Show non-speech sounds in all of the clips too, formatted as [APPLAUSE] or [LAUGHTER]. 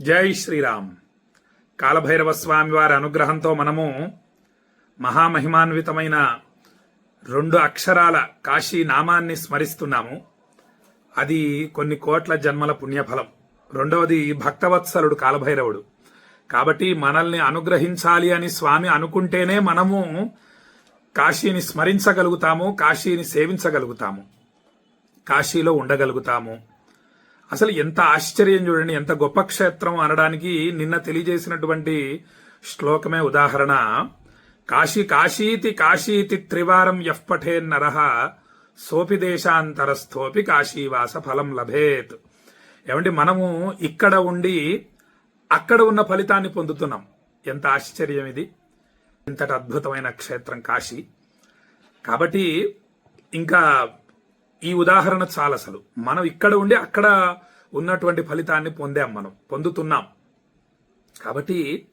జై శ్రీరామ్. కాలభైరవ స్వామి వారి అనుగ్రహంతో మనము మహామహిమాన్వితమైన రెండు అక్షరాల కాశీ నామాన్ని స్మరిస్తున్నాము. అది కొన్ని కోట్ల జన్మల పుణ్యఫలం. రెండవది భక్తవత్సలుడు కాలభైరవుడు. కాబట్టి మనల్ని అనుగ్రహించాలి అని స్వామి అనుకుంటేనే మనము కాశీని స్మరించగలుగుతాము కాశీని సేవించగలుగుతాము కాశీలో ఉండగలుగుతాము. అసలు ఎంత ఆశ్చర్యం చూడండి ఎంత గొప్ప క్షేత్రం అనడానికి నిన్న తెలియజేసినటువంటి శ్లోకమే ఉదాహరణ. కాశీ కాశీతి కాశీతి త్రివారం యః నరహ సోపి దేశాంతరస్థోపి కాశీవాస ఫలం లభేత్. ఏమంటే మనము ఇక్కడ ఉండి అక్కడ ఉన్న ఫలితాన్ని పొందుతున్నాం. ఎంత ఆశ్చర్యం ఇది. ఇంతటి అద్భుతమైన క్షేత్రం కాశీ. కాబట్టి ఇంకా ఈ ఉదాహరణ చాలా అసలు. మనం ఇక్కడ ఉండి అక్కడ ఉన్నటువంటి ఫలితాన్ని పొందాం మనం పొందుతున్నాం. కాబట్టి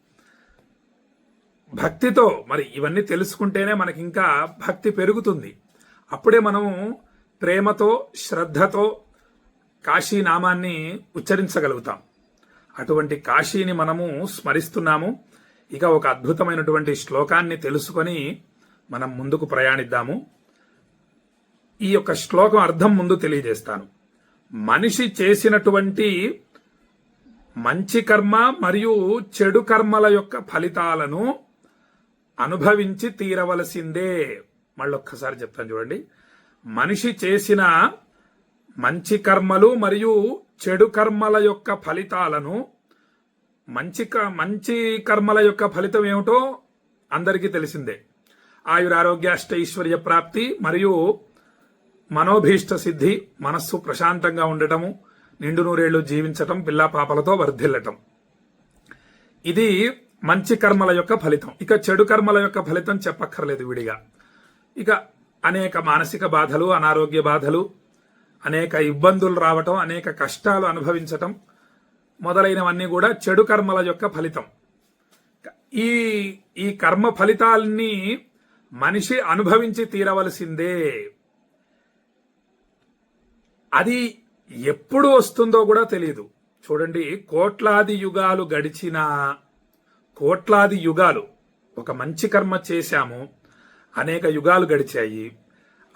భక్తితో మరి ఇవన్నీ తెలుసుకుంటేనే మనకి ఇంకా భక్తి పెరుగుతుంది. అప్పుడే మనం ప్రేమతో శ్రద్ధతో కాశీ నామాన్ని ఉచ్చరించగలుగుతాం. అటువంటి కాశీని మనము స్మరిస్తున్నాము. ఇక ఒక అద్భుతమైనటువంటి శ్లోకాన్ని తెలుసుకొని మనం ముందుకు ప్రయాణిద్దాము. ఈ యొక్క శ్లోకం అర్థం ముందు తెలియజేస్తాను. మనిషి చేసినటువంటి మంచి కర్మ మరియు చెడు కర్మల యొక్క ఫలితాలను అనుభవించి తీరవలసిందే. మళ్ళొక్కసారి చెప్తాను చూడండి. మనిషి చేసిన మంచి కర్మలు మరియు చెడు కర్మల యొక్క ఫలితాలను మంచి క- మంచి కర్మల యొక్క ఫలితం ఏమిటో అందరికీ తెలిసిందే. ఆయురారోగ్య అష్టైశ్వర్య ప్రాప్తి మరియు మనోభీష్ట సిద్ధి మనస్సు ప్రశాంతంగా ఉండటము నిండు నూరేళ్ళు జీవించటం పిల్లా పాపలతో వర్ధిల్లటం. ఇది మంచి కర్మల యొక్క ఫలితం. ఇక చెడు కర్మల యొక్క ఫలితం చెప్పక్కర్లేదు విడిగా. ఇక అనేక మానసిక బాధలు అనారోగ్య బాధలు అనేక ఇబ్బందులు రావటం అనేక కష్టాలు అనుభవించటం మొదలైనవన్నీ కూడా చెడు కర్మల యొక్క ఫలితం. ఈ ఈ కర్మ ఫలితాల్ని మనిషి అనుభవించి తీరవలసిందే. అది ఎప్పుడు వస్తుందో కూడా తెలియదు చూడండి కోట్లాది యుగాలు గడిచిన కోట్లాది యుగాలు ఒక మంచి కర్మ చేశాము అనేక యుగాలు గడిచాయి.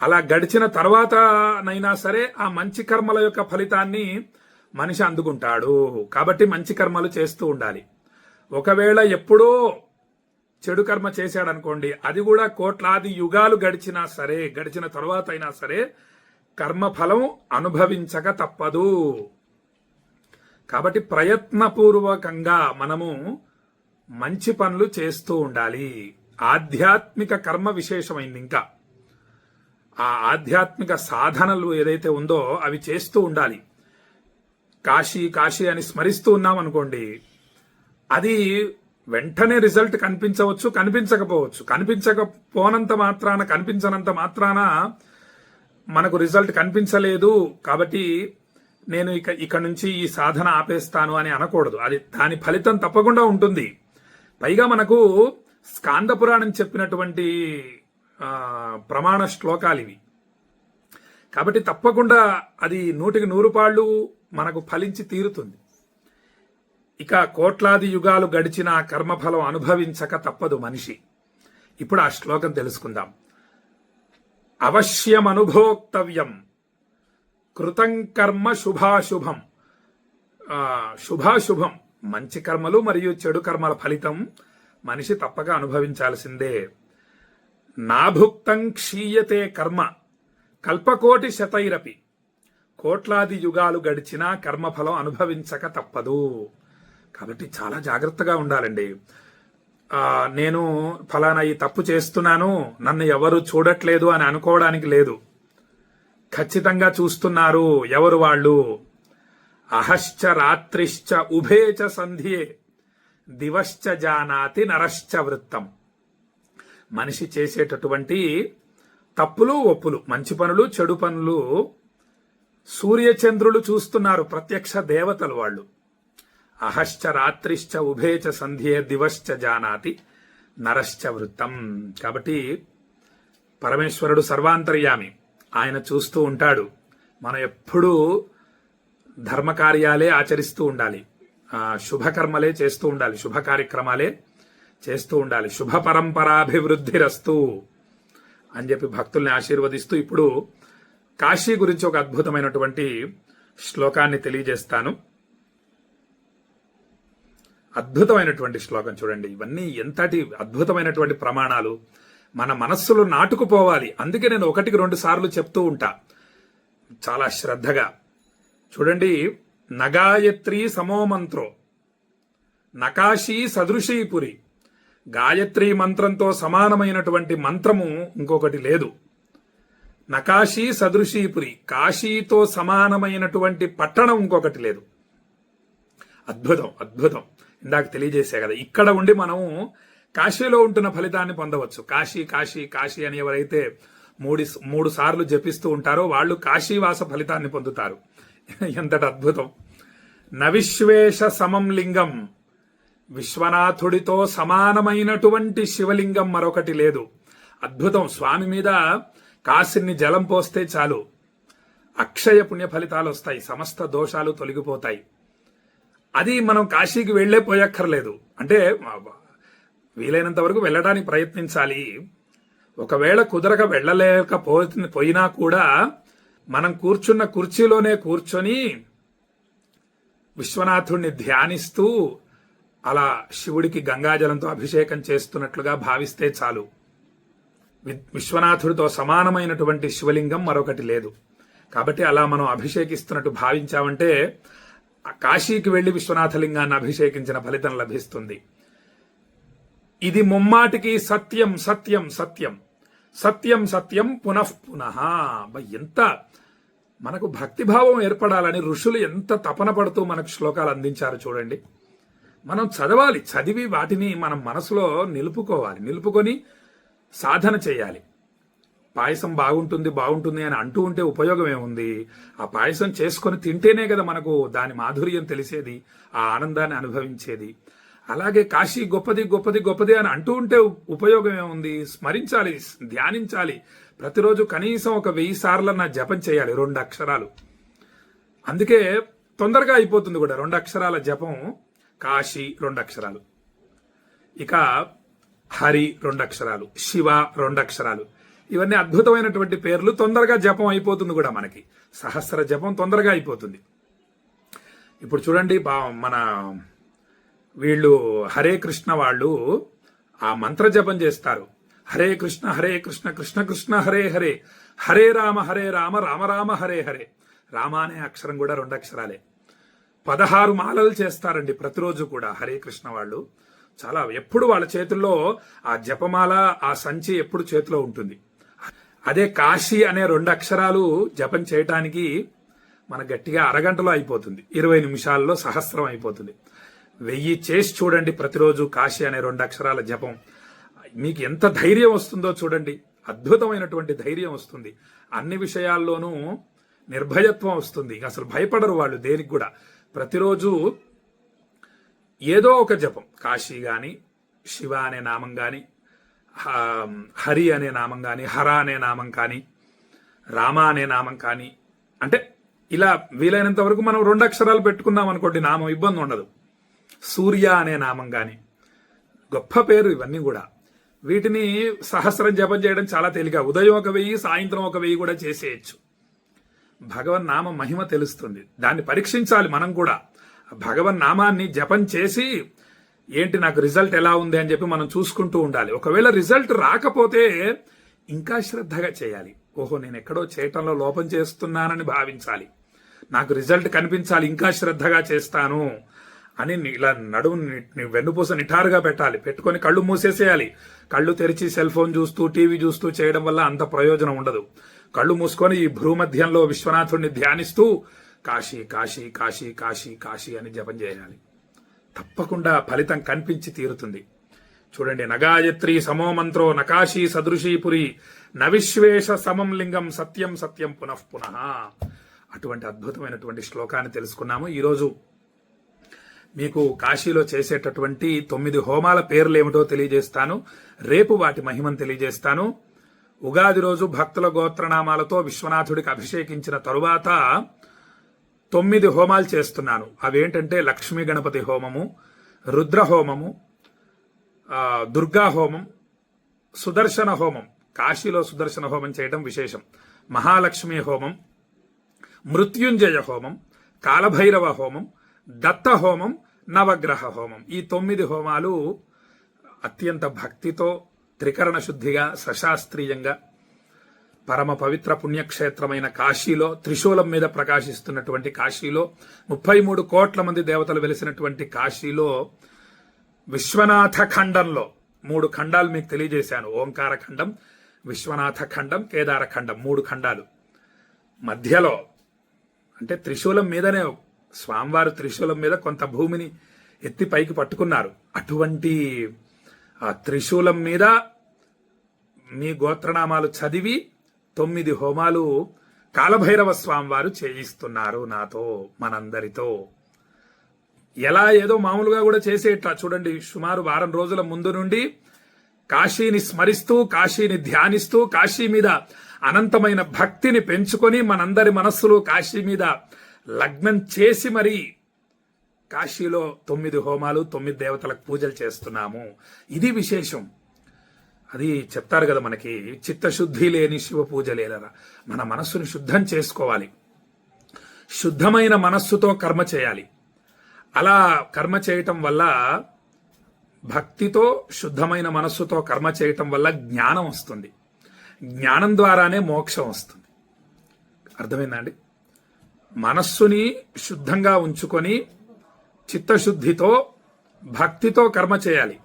అలా గడిచిన తర్వాతనైనా సరే ఆ మంచి కర్మల యొక్క ఫలితాన్ని మనిషి అందుకుంటాడు. కాబట్టి మంచి కర్మలు చేస్తూ ఉండాలి. ఒకవేళ ఎప్పుడో చెడు కర్మ చేశాడనుకోండి అది కూడా కోట్లాది యుగాలు గడిచినా సరే గడిచిన తర్వాత అయినా సరే కర్మఫలం అనుభవించక తప్పదు. కాబట్టి ప్రయత్నపూర్వకంగా మనము మంచి పనులు చేస్తూ ఉండాలి. ఆధ్యాత్మిక కర్మ విశేషమైంది ఇంకా. ఆ ఆధ్యాత్మిక సాధనలు ఏదైతే ఉందో అవి చేస్తూ ఉండాలి. కాశీ కాశీ అని స్మరిస్తూ ఉన్నాం అనుకోండి అది వెంటనే రిజల్ట్ కనిపించవచ్చు కనిపించకపోవచ్చు. కనిపించకపోనంత మాత్రాన కనిపించనంత మాత్రాన మనకు రిజల్ట్ కనిపించలేదు కాబట్టి నేను ఇక ఇక్కడ నుంచి ఈ సాధన ఆపేస్తాను అని అనకూడదు. అది దాని ఫలితం తప్పకుండా ఉంటుంది. పైగా మనకు స్కాంద పురాణం చెప్పినటువంటి ప్రమాణ శ్లోకాలు ఇవి. కాబట్టి తప్పకుండా అది నూటికి నూరు పాళ్ళు మనకు ఫలించి తీరుతుంది. ఇక కోట్లాది యుగాలు గడిచిన కర్మఫలం అనుభవించక తప్పదు మనిషి. ఇప్పుడు ఆ శ్లోకం తెలుసుకుందాం. అవశ్యమనుభోక్తవ్యం. కృతం కర్మ శుభాశుభం. శుభాశుభం. మంచి కర్మలు మరియు చెడు కర్మల ఫలితం మనిషి తప్పక అనుభవించాల్సిందే. నాభుక్తం క్షీయతే కర్మ. కల్పకోటి శతైరపి. కోట్లాది యుగాలు గడిచినా కర్మఫలం అనుభవించక తప్పదు. కాబట్టి చాలా జాగ్రత్తగా ఉండాలండి. నేను ఫలానా ఈ తప్పు చేస్తున్నాను నన్ను ఎవరు చూడట్లేదు అని అనుకోవడానికి లేదు. ఖచ్చితంగా చూస్తున్నారు ఎవరు వాళ్ళు? అహశ్చ రాత్రిశ్చ ఉభేచ సంధ్యే దివశ్చ జానాతి నరశ్చ వృత్తం. మనిషి చేసేటటువంటి తప్పులు ఒప్పులు మంచి పనులు చెడు పనులు సూర్యచంద్రులు చూస్తున్నారు ప్రత్యక్ష దేవతలు వాళ్ళు. అహశ్చ రాత్రిశ్చ ఉభేచ సంధ్యే దివశ్చ జానాతి నరశ్చ వృత్తం. కాబట్టి పరమేశ్వరుడు సర్వాంతర్యామి. ఆయన చూస్తూ ఉంటాడు. మనం ఎప్పుడూ ధర్మకార్యాలే ఆచరిస్తూ ఉండాలి. శుభకర్మలే చేస్తూ ఉండాలి. శుభ కార్యక్రమాలే చేస్తూ ఉండాలి. శుభ పరంపరాభివృద్ధిరస్తు అని చెప్పి భక్తుల్ని ఆశీర్వదిస్తూ ఇప్పుడు కాశీ గురించి ఒక అద్భుతమైనటువంటి శ్లోకాన్ని తెలియజేస్తాను. అద్భుతమైనటువంటి శ్లోకం చూడండి. ఇవన్నీ ఎంతటి అద్భుతమైనటువంటి ప్రమాణాలు? మన మనస్సులో నాటుకుపోవాలి. అందుకే నేను ఒకటికి రెండు సార్లు చెప్తూ ఉంటా. చాలా శ్రద్ధగా. చూడండి నగాయత్రి సమోమంత్రో నకాశీ సదృశీపురి గాయత్రి మంత్రంతో సమానమైనటువంటి మంత్రము ఇంకొకటి లేదు. నకాశీ సదృశీపురి కాశీతో సమానమైనటువంటి పట్టణం ఇంకొకటి లేదు. అద్భుతం అద్భుతం. ఇందాక తెలియజేసే కదా ఇక్కడ ఉండి మనము కాశీలో ఉంటున్న ఫలితాన్ని పొందవచ్చు. కాశీ కాశీ కాశీ అని ఎవరైతే మూడు మూడు సార్లు జపిస్తూ ఉంటారో వాళ్ళు కాశీవాస ఫలితాన్ని పొందుతారు. [LAUGHS] ఎంతటి అద్భుతం. నవిశ్వేష సమం లింగం. విశ్వనాథుడితో సమానమైనటువంటి శివలింగం మరొకటి లేదు. అద్భుతం. స్వామి మీద కాసిన్ని జలం పోస్తే చాలు. అక్షయ పుణ్య ఫలితాలు వస్తాయి సమస్త దోషాలు తొలగిపోతాయి. అది మనం కాశీకి వెళ్ళే పోయక్కర్లేదు. అంటే వీలైనంత వరకు వెళ్ళడానికి ప్రయత్నించాలి. ఒకవేళ కుదరక వెళ్ళలేకపో పోయినా కూడా మనం కూర్చున్న కుర్చీలోనే కూర్చొని విశ్వనాథుణ్ణి ధ్యానిస్తూ అలా శివుడికి గంగాజలంతో అభిషేకం చేస్తున్నట్లుగా భావిస్తే చాలు. వి- విశ్వనాథుడితో సమానమైనటువంటి శివలింగం మరొకటి లేదు. కాబట్టి అలా మనం అభిషేకిస్తున్నట్టు భావించామంటే కాశీకి వెళ్ళి విశ్వనాథలింగాన్ని అభిషేకించిన ఫలితం లభిస్తుంది. ఇది ముమ్మాటికి సత్యం సత్యం సత్యం. సత్యం సత్యం పునః పునః. ఎంత మనకు భక్తిభావం ఏర్పడాలని ఋషులు ఎంత తపన పడుతూ మనకు శ్లోకాలు అందించారు చూడండి. మనం చదవాలి చదివి వాటిని మనం మనసులో నిలుపుకోవాలి నిలుపుకొని సాధన చేయాలి. పాయసం బాగుంటుంది బాగుంటుంది అని అంటూ ఉంటే ఉపయోగం ఏముంది? ఆ పాయసం చేసుకొని తింటేనే కదా మనకు దాని మాధుర్యం తెలిసేది ఆ ఆనందాన్ని అనుభవించేది. అలాగే కాశీ గొప్పది గొప్పది గొప్పది అని అంటూ ఉంటే ఉపయోగం ఏముంది? స్మరించాలి ధ్యానించాలి. ప్రతిరోజు కనీసం ఒక వెయ్యి సార్లన్నా జపం చేయాలి రెండు అక్షరాలు. అందుకే తొందరగా అయిపోతుంది కూడా రెండు అక్షరాల జపం కాశీ రెండు అక్షరాలు. ఇక హరి రెండు అక్షరాలు శివ రెండు అక్షరాలు. ఇవన్నీ అద్భుతమైనటువంటి పేర్లు. తొందరగా జపం అయిపోతుంది కూడా మనకి. సహస్ర జపం తొందరగా అయిపోతుంది. ఇప్పుడు చూడండి బా- మన వీళ్ళు హరే కృష్ణ వాళ్ళు ఆ మంత్ర జపం చేస్తారు. హరే కృష్ణ హరే కృష్ణ కృష్ణ కృష్ణ హరే హరే. హరే రామ హరే రామ రామ రామ హరే హరే. రామ అనే అక్షరం కూడా రెండు అక్షరాలే. పదహారు మాలలు చేస్తారండి ప్రతిరోజు కూడా హరే కృష్ణ వాళ్ళు. చాలా ఎప్పుడు వాళ్ళ చేతుల్లో ఆ జపమాల ఆ సంచి ఎప్పుడు చేతిలో ఉంటుంది? అదే కాశీ అనే రెండు అక్షరాలు జపం చేయటానికి మన గట్టిగా అరగంటలో అయిపోతుంది. ఇరవై నిమిషాల్లో సహస్రం అయిపోతుంది. వెయ్యి చేసి చూడండి ప్రతిరోజు కాశీ అనే రెండు అక్షరాల జపం. మీకు ఎంత ధైర్యం వస్తుందో చూడండి. అద్భుతమైనటువంటి ధైర్యం వస్తుంది. అన్ని విషయాల్లోనూ నిర్భయత్వం వస్తుంది. అసలు భయపడరు వాళ్ళు దేనికి కూడా. ప్రతిరోజు ఏదో ఒక జపం. కాశీ కానీ శివ అనే నామం కానీ హరి అనే నామం కానీ హర అనే నామం కానీ రామ అనే నామం కానీ అంటే ఇలా వీలైనంత వరకు మనం రెండు అక్షరాలు పెట్టుకున్నాం అనుకోండి నామం ఇబ్బంది ఉండదు. సూర్య అనే నామం కానీ గొప్ప పేరు ఇవన్నీ కూడా. వీటిని సహస్రం జపం చేయడం చాలా తేలిక. ఉదయం ఒక వెయ్యి సాయంత్రం ఒక వెయ్యి కూడా చేసేయచ్చు. భగవన్ నామ మహిమ తెలుస్తుంది. దాన్ని పరీక్షించాలి మనం కూడా. భగవన్ నామాన్ని జపం చేసి ఏంటి నాకు రిజల్ట్ ఎలా ఉంది అని చెప్పి మనం చూసుకుంటూ ఉండాలి. ఒకవేళ రిజల్ట్ రాకపోతే ఇంకా శ్రద్ధగా చేయాలి. ఓహో నేను ఎక్కడో చేయటంలో లోపం చేస్తున్నానని భావించాలి. నాకు రిజల్ట్ కనిపించాలి ఇంకా శ్రద్ధగా చేస్తాను అని ఇలా నడుము వెన్నుపూస నిఠారుగా పెట్టాలి. పెట్టుకొని కళ్ళు మూసేసేయాలి. కళ్ళు తెరిచి సెల్ ఫోన్ చూస్తూ టీవీ చూస్తూ చేయడం వల్ల అంత ప్రయోజనం ఉండదు. కళ్ళు మూసుకొని ఈ భ్రూమధ్యంలో విశ్వనాథుడిని ధ్యానిస్తూ కాశీ కాశీ కాశీ కాశీ కాశీ అని జపం చేయాలి. తప్పకుండా ఫలితం కనిపించి తీరుతుంది. చూడండి నగాయత్రి సమో మంత్రో నకాశీ సదృశీపురి నవిశ్వేష సమం లింగం సత్యం సత్యం పునః పునః. అటువంటి అద్భుతమైనటువంటి శ్లోకాన్ని తెలుసుకున్నాము. ఈరోజు మీకు కాశీలో చేసేటటువంటి తొమ్మిది హోమాల పేర్లు ఏమిటో తెలియజేస్తాను. రేపు వాటి మహిమను తెలియజేస్తాను. ఉగాది రోజు భక్తుల గోత్రనామాలతో విశ్వనాథుడికి అభిషేకించిన తరువాత తొమ్మిది హోమాలు చేస్తున్నాను అవేంటంటే లక్ష్మీ గణపతి హోమము రుద్ర హోమము దుర్గా హోమం సుదర్శన హోమం. కాశీలో సుదర్శన హోమం చేయడం విశేషం. మహాలక్ష్మి హోమం మృత్యుంజయ హోమం కాలభైరవ హోమం దత్త హోమం నవగ్రహ హోమం. ఈ తొమ్మిది హోమాలు అత్యంత భక్తితో త్రికరణ శుద్ధిగా సశాస్త్రీయంగా పరమ పవిత్ర పుణ్యక్షేత్రమైన కాశీలో త్రిశూలం మీద ప్రకాశిస్తున్నటువంటి కాశీలో ముప్పై మూడు కోట్ల మంది దేవతలు వెలిసినటువంటి కాశీలో విశ్వనాథ ఖండంలో మూడు ఖండాలు మీకు తెలియజేశాను. ఓంకార ఖండం విశ్వనాథ ఖండం కేదార ఖండం మూడు ఖండాలు. మధ్యలో అంటే త్రిశూలం మీదనే స్వామివారు త్రిశూలం మీద కొంత భూమిని ఎత్తి పైకి పట్టుకున్నారు. అటువంటి ఆ త్రిశూలం మీద మీ గోత్రనామాలు చదివి తొమ్మిది హోమాలు కాలభైరవ స్వామివారు చేయిస్తున్నారు నాతో మనందరితో. ఎలా ఏదో మామూలుగా కూడా చేసేట్లా చూడండి సుమారు వారం రోజుల ముందు నుండి కాశీని స్మరిస్తూ కాశీని ధ్యానిస్తూ కాశీ మీద అనంతమైన భక్తిని పెంచుకొని మనందరి మనస్సులో కాశీ మీద లగ్నం చేసి మరి కాశీలో తొమ్మిది హోమాలు తొమ్మిది దేవతలకు పూజలు చేస్తున్నాము. ఇది విశేషం. అది చెప్తారు కదా మనకి చిత్తశుద్ధి లేని శివ పూజ లేదరా మన మనస్సును శుద్ధం చేసుకోవాలి. శుద్ధమైన మనస్సుతో కర్మ చేయాలి. అలా కర్మ చేయటం వల్ల భక్తితో శుద్ధమైన మనస్సుతో కర్మ చేయటం వల్ల జ్ఞానం వస్తుంది. జ్ఞానం ద్వారానే మోక్షం వస్తుంది. అర్థమైందండి మనస్సుని శుద్ధంగా ఉంచుకొని చిత్తశుద్ధితో భక్తితో కర్మ చేయాలి.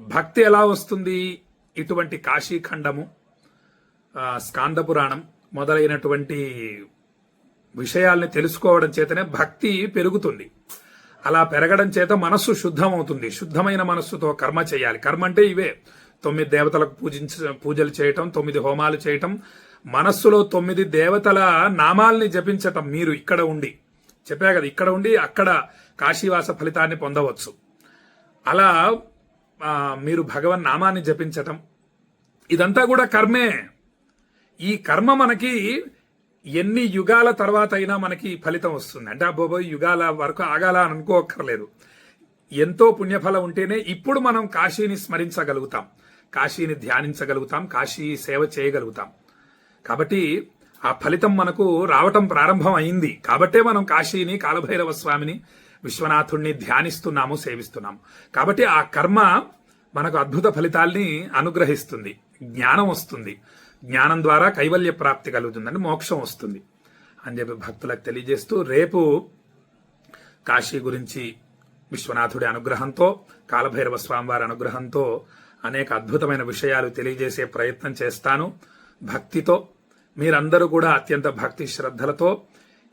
భక్తి ఎలా వస్తుంది? ఇటువంటి కాశీఖండము స్కాందపురాణం స్కాంద పురాణం మొదలైనటువంటి విషయాల్ని తెలుసుకోవడం చేతనే భక్తి పెరుగుతుంది. అలా పెరగడం చేత మనస్సు శుద్ధం అవుతుంది శుద్ధమైన మనస్సుతో కర్మ చేయాలి. కర్మ అంటే ఇవే. తొమ్మిది దేవతలకు పూజించ పూజలు చేయటం తొమ్మిది హోమాలు చేయటం. మనస్సులో తొమ్మిది దేవతల నామాల్ని జపించటం మీరు ఇక్కడ ఉండి. చెప్పా కదా ఇక్కడ ఉండి అక్కడ కాశీవాస ఫలితాన్ని పొందవచ్చు. అలా మీరు భగవన్ నామాన్ని జపించటం ఇదంతా కూడా కర్మే. ఈ కర్మ మనకి ఎన్ని యుగాల తర్వాత అయినా మనకి ఫలితం వస్తుంది. అంటే అబ్బోబో యుగాల వరకు ఆగాల అని అనుకోక్కర్లేదు. ఎంతో పుణ్యఫలం ఉంటేనే ఇప్పుడు మనం కాశీని స్మరించగలుగుతాం. కాశీని ధ్యానించగలుగుతాం కాశీ సేవ చేయగలుగుతాం. కాబట్టి ఆ ఫలితం మనకు రావటం ప్రారంభం అయింది. కాబట్టే మనం కాశీని కాలభైరవ స్వామిని విశ్వనాథుణ్ణి ధ్యానిస్తున్నాము సేవిస్తున్నాము. కాబట్టి ఆ కర్మ మనకు అద్భుత ఫలితాల్ని అనుగ్రహిస్తుంది. జ్ఞానం వస్తుంది. జ్ఞానం ద్వారా కైవల్య ప్రాప్తి కలుగుతుందని మోక్షం వస్తుంది. అని చెప్పి భక్తులకు తెలియజేస్తూ రేపు కాశీ గురించి విశ్వనాథుడి అనుగ్రహంతో కాలభైరవ స్వామివారి అనుగ్రహంతో అనేక అద్భుతమైన విషయాలు తెలియజేసే ప్రయత్నం చేస్తాను. భక్తితో మీరందరూ కూడా అత్యంత భక్తి శ్రద్ధలతో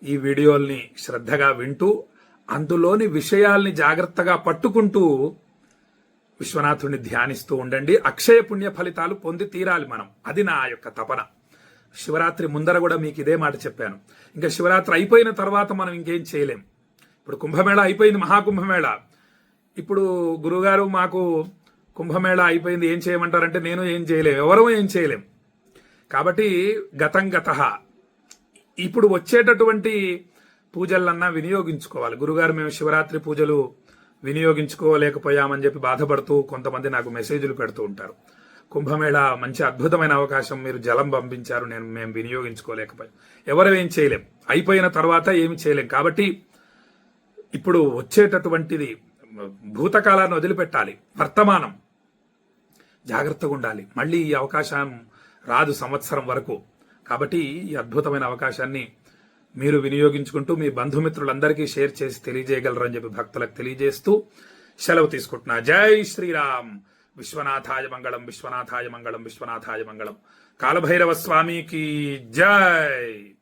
ఈ వీడియోల్ని శ్రద్ధగా వింటూ అందులోని విషయాల్ని జాగ్రత్తగా పట్టుకుంటూ విశ్వనాథుడిని ధ్యానిస్తూ ఉండండి. అక్షయ పుణ్య ఫలితాలు పొంది తీరాలి మనం. అది నా యొక్క తపన. శివరాత్రి ముందర కూడా మీకు ఇదే మాట చెప్పాను. ఇంకా శివరాత్రి అయిపోయిన తర్వాత మనం ఇంకేం చేయలేం. ఇప్పుడు కుంభమేళ అయిపోయింది మహాకుంభమేళ. ఇప్పుడు గురుగారు మాకు కుంభమేళ అయిపోయింది ఏం చేయమంటారంటే నేను ఏం చేయలేం ఎవరూ ఏం చేయలేం. కాబట్టి గతం గత. ఇప్పుడు వచ్చేటటువంటి పూజలన్నా వినియోగించుకోవాలి. గురుగారు మేము శివరాత్రి పూజలు వినియోగించుకోలేకపోయామని చెప్పి బాధపడుతూ కొంతమంది నాకు మెసేజ్లు పెడుతూ ఉంటారు. కుంభమేళ మంచి అద్భుతమైన అవకాశం. మీరు జలం పంపించారు నేను మేము వినియోగించుకోలేకపోయాం. ఎవరు ఏం చేయలేం. అయిపోయిన తర్వాత ఏమి చేయలేం. కాబట్టి ఇప్పుడు వచ్చేటటువంటిది భూతకాలాన్ని వదిలిపెట్టాలి. వర్తమానం. జాగ్రత్తగా ఉండాలి. మళ్ళీ ఈ అవకాశం రాదు సంవత్సరం వరకు. కాబట్టి ఈ అద్భుతమైన అవకాశాన్ని మీరు వినియోగించుకుంటూ మీ బంధుమిత్రులందరికీ షేర్ చేసి తెలియజేయగలరని చెప్పి భక్తులకు తెలియజేస్తూ సెలవు తీసుకుంటున్నా. జై శ్రీరామ్. విశ్వనాథాయ మంగళం విశ్వనాథాయ మంగళం విశ్వనాథాయ మంగళం. కాలభైరవ స్వామికి జై!